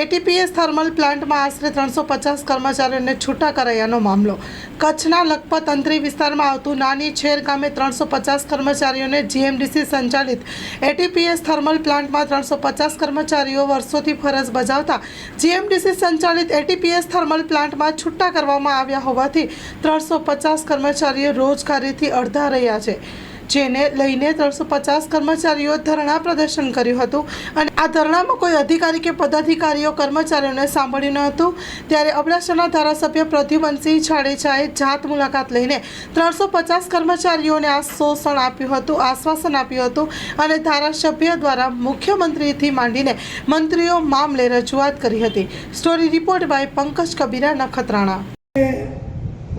એટીપીએસ thermal પ્લાન્ટમાં આશરે ત્રણસો પચાસ કર્મચારીઓને છૂટા કરાયાનો મામલો. કચ્છના લખપત અંતરી વિસ્તારમાં આવતું નાની છેર ગામે ત્રણસો પચાસ કર્મચારીઓને જીએમડીસી સંચાલિત એટીપીએસ થર્મલ પ્લાન્ટમાં ત્રણસો પચાસ કર્મચારીઓ વર્ષોથી ફરજ બજાવતા જીએમડીસી સંચાલિત એટીપીએસ થર્મલ પ્લાન્ટમાં છૂટા કરવામાં આવ્યા હોવાથી ત્રણસો પચાસ કર્મચારીઓ રોજગારીથી અડધા રહ્યા છે. જેને લઈને ત્રણસો પચાસ કર્મચારીઓ ધરણા પ્રદર્શન કર્યું હતું. અને આ ધરણામાં કોઈ અધિકારી કે પદાધિકારીઓ કર્મચારીઓને સાંભળ્યું ન હતું. ત્યારે અબડાસાના ધારાસભ્ય પ્રદ્યુમનસિંહ જાડેજાએ જાત મુલાકાત લઈને ત્રણસો પચાસ કર્મચારીઓને આ શોષણ આપ્યું હતું, આશ્વાસન આપ્યું હતું અને ધારાસભ્ય દ્વારા મુખ્યમંત્રીથી માંડીને મંત્રીઓ મામલે રજૂઆત કરી હતી. Story report by Pankaj Kabira, Nakhatrana.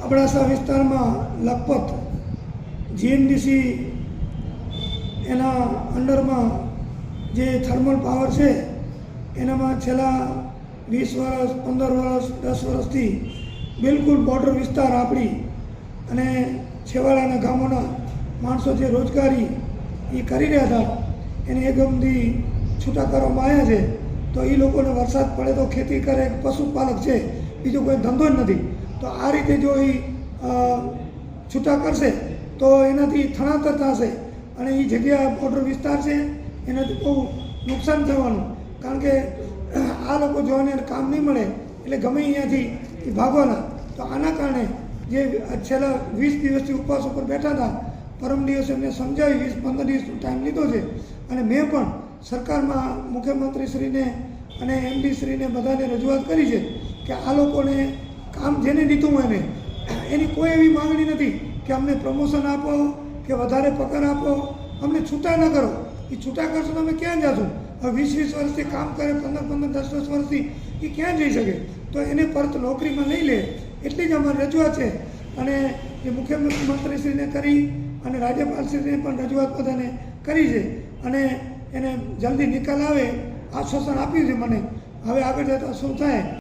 Abdasa વિસ્તારમાં લખપત જીએમડીસી એના અંડરમાં જે થર્મલ પાવર છે, એનામાં છેલ્લા વીસ વર્ષ, પંદર વર્ષ, દસ વર્ષથી બિલકુલ બોર્ડર વિસ્તાર આપણી અને છેવાડાના ગામોના માણસો જે રોજગારી એ કરી રહ્યા હતા, એને એકમથી છૂટા કરવામાં આવ્યા છે, તો એ લોકોને વરસાદ પડે તો ખેતી કરે, પશુપાલક છે, બીજો કોઈ ધંધો જ નથી. તો આ રીતે જો એ છૂટા કરશે તો એનાથી થણાતર થશે. અને એ જગ્યા બોર્ડર વિસ્તાર છે, એનાથી બહુ નુકસાન થવાનું. કારણ કે, આ લોકો જો એને કામ નહીં મળે. એટલે ગમે અહીંયાથી ભાગવાના. તો આના કારણે જે છેલ્લા વીસ દિવસથી ઉપવાસ ઉપર બેઠા હતા, પરમ દિવસે એમને સમજાવી વીસ પંદર દિવસનો ટાઈમ લીધો છે. અને મેં પણ સરકારમાં મુખ્યમંત્રીશ્રીને અને એમડીશ્રીને બધાને રજૂઆત કરી છે કે આ લોકોને કામ જેને લીધું એને એની કોઈ એવી માંગણી નથી કે અમને પ્રમોશન આપો, કે વધારે પગાર આપો. અમને છૂટા ન કરો. એ છૂટા કરશો તો અમે ક્યાં જશું? હવે વીસ વીસ વર્ષથી કામ કરે, પંદર પંદર દસ દસ વર્ષથી એ ક્યાં જઈ શકે? તો એને પરત નોકરીમાં નહીં લે. એટલી જ અમારી રજૂઆત છે. અને એ મુખ્યમંત્રીશ્રીને કરી અને રાજ્યપાલશ્રીને પણ રજૂઆત બધાને કરી છે. અને એને જલ્દી નિકાલ આવે, આશ્વાસન આપ્યું છે મને. હવે આગળ જતાં શું થાય?